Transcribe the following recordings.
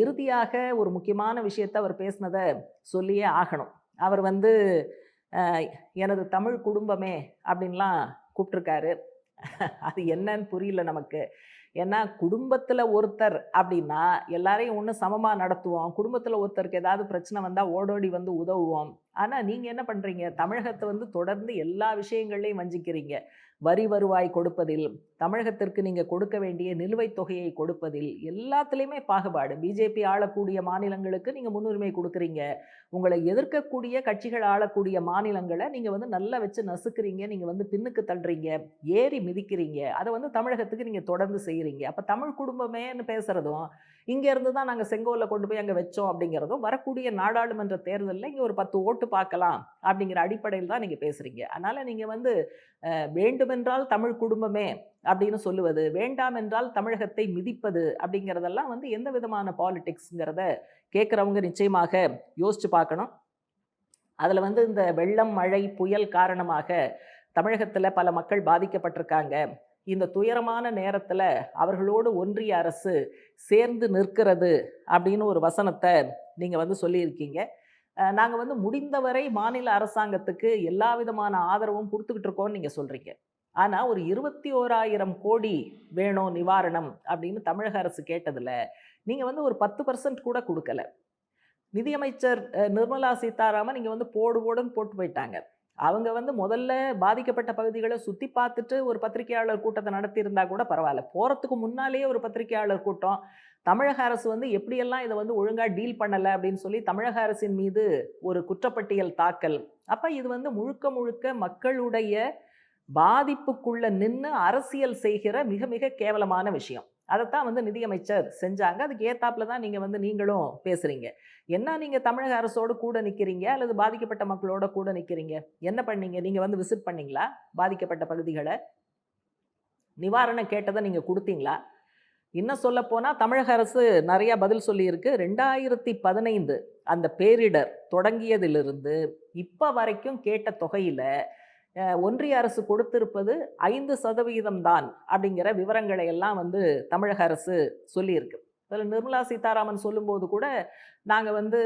இறுதியாக ஒரு முக்கியமான விஷயத்தை அவர் பேசினதை சொல்லியே ஆகணும். அவர் வந்து எனது தமிழ் குடும்பமே அப்படின்லாம் கூப்பிட்டுருக்காரு அது என்னன்னு புரியல நமக்கு. ஏன்னா குடும்பத்தில் ஒருத்தர் அப்படின்னா எல்லாரையும் ஒன்று சமமாக நடத்துவோம். குடும்பத்தில் ஒருத்தருக்கு ஏதாவது பிரச்சனை வந்தால் ஓடோடி வந்து உதவுவோம். ஆனால் நீங்கள் என்ன பண்ணுறீங்க தமிழகத்தை வந்து தொடர்ந்து எல்லா விஷயங்கள்லையும் வஞ்சிக்கிறீங்க. வரி வருவாய் கொடுப்பதில் தமிழகத்திற்கு நீங்கள் கொடுக்க வேண்டிய நிலுவைத் தொகையை கொடுப்பதில் எல்லாத்துலேயுமே பாகுபாடு. பிஜேபி ஆளக்கூடிய மாநிலங்களுக்கு நீங்கள் முன்னுரிமை கொடுக்குறீங்க. உங்களை எதிர்க்கக்கூடிய கட்சிகள் ஆளக்கூடிய மாநிலங்களை நீங்கள் வந்து நல்லா வச்சு நசுக்கிறீங்க. நீங்கள் வந்து பின்னுக்கு தள்ளுறீங்க. ஏறி மிதிக்கிறீங்க. அதை வந்து தமிழகத்துக்கு நீங்கள் தொடர்ந்து செய்கிறீங்க அப்போ தமிழ் குடும்பமேன்னு பேசுகிறதும் இங்கேருந்து தான் நாங்கள் செங்கோலில் கொண்டு போய் அங்கே வச்சோம் அப்படிங்கிறதும் வரக்கூடிய நாடாளுமன்ற தேர்தலில் இங்கே ஒரு பத்து ஓட்டு பார்க்கலாம் அப்படிங்கிற அடிப்படையில் தான் நீங்கள் பேசுகிறீங்க அதனால் நீங்கள் வந்து வேண்டுமென்றால் தமிழ் குடும்பமே அப்படின்னு சொல்லுவது வேண்டாம் என்றால் தமிழகத்தை மிதிப்பது அப்படிங்கிறதெல்லாம் வந்து எந்த விதமான பாலிடிக்ஸுங்கிறத கேட்குறவங்க நிச்சயமாக யோசித்து பார்க்கணும். அதில் வந்து இந்த வெள்ளம் மழை புயல் காரணமாக தமிழகத்தில் பல மக்கள் பாதிக்கப்பட்டிருக்காங்க. இந்த துயரமான நேரத்தில் அவர்களோடு ஒன்றிய அரசு சேர்ந்து நிற்கிறது அப்படின்னு ஒரு வசனத்தை நீங்கள் வந்து சொல்லியிருக்கீங்க. நாங்கள் வந்து முடிந்தவரை மாநில அரசாங்கத்துக்கு எல்லா விதமான ஆதரவும் கொடுத்துக்கிட்டு இருக்கோம்னு நீங்கள் சொல்கிறீங்க ஆனால் ஒரு இருபத்தி ஓராயிரம் கோடி வேணும் நிவாரணம் அப்படின்னு தமிழக அரசு கேட்டதில் நீங்கள் வந்து ஒரு பத்து பர்சன்ட் கூட கொடுக்கல. நிதியமைச்சர் நிர்மலா சீதாராமன் இங்கே வந்து போடு போடுன்னு போட்டு போயிட்டாங்க. அவங்க வந்து முதல்ல பாதிக்கப்பட்ட பகுதிகளை சுற்றி பார்த்துட்டு ஒரு பத்திரிகையாளர் கூட்டத்தை நடத்தியிருந்தா கூட பரவாயில்ல. போகிறதுக்கு முன்னாலேயே ஒரு பத்திரிகையாளர் கூட்டம். தமிழக அரசு வந்து எப்படியெல்லாம் இதை வந்து ஒழுங்காக டீல் பண்ணலை அப்படின்னு சொல்லி தமிழக அரசின் மீது ஒரு குற்றப்பட்டியல் தாக்கல். அப்போ இது வந்து முழுக்க முழுக்க மக்களுடைய பாதிப்புக்குள்ளே நின்று அரசியல் செய்கிற மிக மிக கேவலமான விஷயம். அதைத்தான் வந்து நிதியமைச்சர் செஞ்சாங்க. அதுக்கு ஏத்தாப்புல தான் நீங்கள் வந்து நீங்களும் பேசுகிறீங்க என்ன நீங்கள் தமிழக அரசோடு கூட நிற்கிறீங்க அல்லது பாதிக்கப்பட்ட மக்களோட கூட நிற்கிறீங்க என்ன பண்ணீங்க? நீங்கள் வந்து விசிட் பண்ணீங்களா? பாதிக்கப்பட்ட பகுதிகளை? நிவாரணம் கேட்டதை நீங்கள் கொடுத்தீங்களா? இன்னும் சொல்ல போனால் தமிழக அரசு நிறையா பதில் சொல்லியிருக்கு. ரெண்டாயிரத்தி பதினைந்து அந்த பேரிடர் தொடங்கியதிலிருந்து இப்போ வரைக்கும் கேட்ட தொகையில் ஒன்றிய அரசு கொடுத்திருப்பது ஐந்து சதவீதம் தான் அப்படிங்கிற விவரங்களை எல்லாம் வந்து தமிழக அரசு சொல்லியிருக்கு. அதில் நிர்மலா சீதாராமன் சொல்லும்போது கூட நாங்கள் வந்து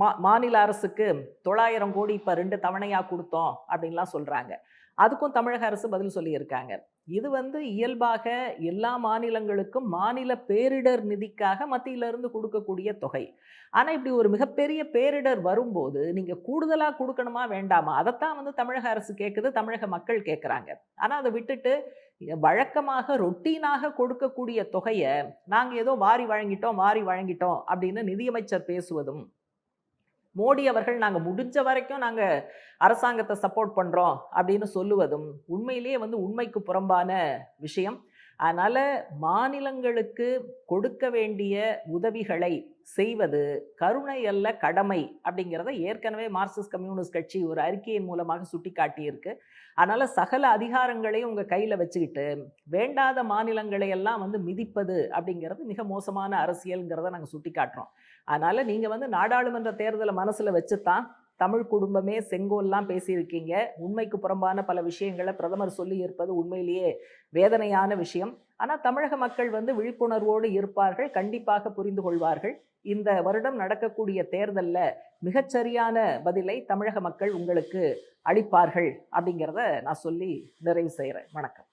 மா மாநில அரசுக்கு தொள்ளாயிரம் கோடி இப்போ ரெண்டு தவணையாக கொடுத்தோம் அப்படின்லாம் சொல்கிறாங்க அதுக்கும் தமிழக அரசு பதில் சொல்லியிருக்காங்க. இது வந்து இயல்பாக எல்லா மாநிலங்களுக்கும் மாநில பேரிடர் நிதிக்காக மத்தியிலிருந்து கொடுக்கக்கூடிய தொகை. ஆனால் இப்படி ஒரு மிகப்பெரிய பேரிடர் வரும்போது நீங்கள் கூடுதலாக கொடுக்கணுமா வேண்டாமா? அதைத்தான் வந்து தமிழக அரசு கேட்குது தமிழக மக்கள் கேட்குறாங்க ஆனால் அதை விட்டுட்டு வழக்கமாக ரொட்டீனாக கொடுக்கக்கூடிய தொகையை நாங்கள் ஏதோ வாரி வழங்கிட்டோம் வாரி வழங்கிட்டோம் அப்படின்னு நிதியமைச்சர் பேசுவதும் மோடி அவர்கள் நாங்கள் முடிஞ்ச வரைக்கும் நாங்கள் அரசாங்கத்தை சப்போர்ட் பண்ணுறோம் அப்படின்னு சொல்லுவதும் உண்மையிலேயே வந்து உண்மைக்கு புறம்பான விஷயம். அதனால் மாநிலங்களுக்கு கொடுக்க வேண்டிய உதவிகளை செய்வது கருணை அல்ல கடமை அப்படிங்கிறத ஏற்கனவே மார்க்சிஸ்ட் கம்யூனிஸ்ட் கட்சி ஒரு அறிக்கையின் மூலமாக சுட்டி காட்டியிருக்கு அதனால் சகல அதிகாரங்களையும் உங்கள் கையில் வச்சுக்கிட்டு வேண்டாத மாநிலங்களை எல்லாம் வந்து மிதிப்பது அப்படிங்கிறது மிக மோசமான அரசியல்ங்கிறத நாங்கள் சுட்டி காட்டுறோம் அதனால் நீங்கள் வந்து நாடாளுமன்ற தேர்தலை மனசில் வச்சு தான் தமிழ் குடும்பமே செங்கோல்லாம் பேசியிருக்கீங்க. உண்மைக்கு புறம்பான பல விஷயங்களை பிரதமர் சொல்லி இருப்பது உண்மையிலேயே வேதனையான விஷயம். ஆனால் தமிழக மக்கள் வந்து விழிப்புணர்வோடு இருப்பார்கள் கண்டிப்பாக புரிந்து கொள்வார்கள். இந்த வருடம் நடக்கக்கூடிய தேர்தலில் மிகச்சரியான பதிலை தமிழக மக்கள் உங்களுக்கு அளிப்பார்கள் அப்படிங்கிறத நான் சொல்லி நிறைவு செய்கிறேன் வணக்கம்.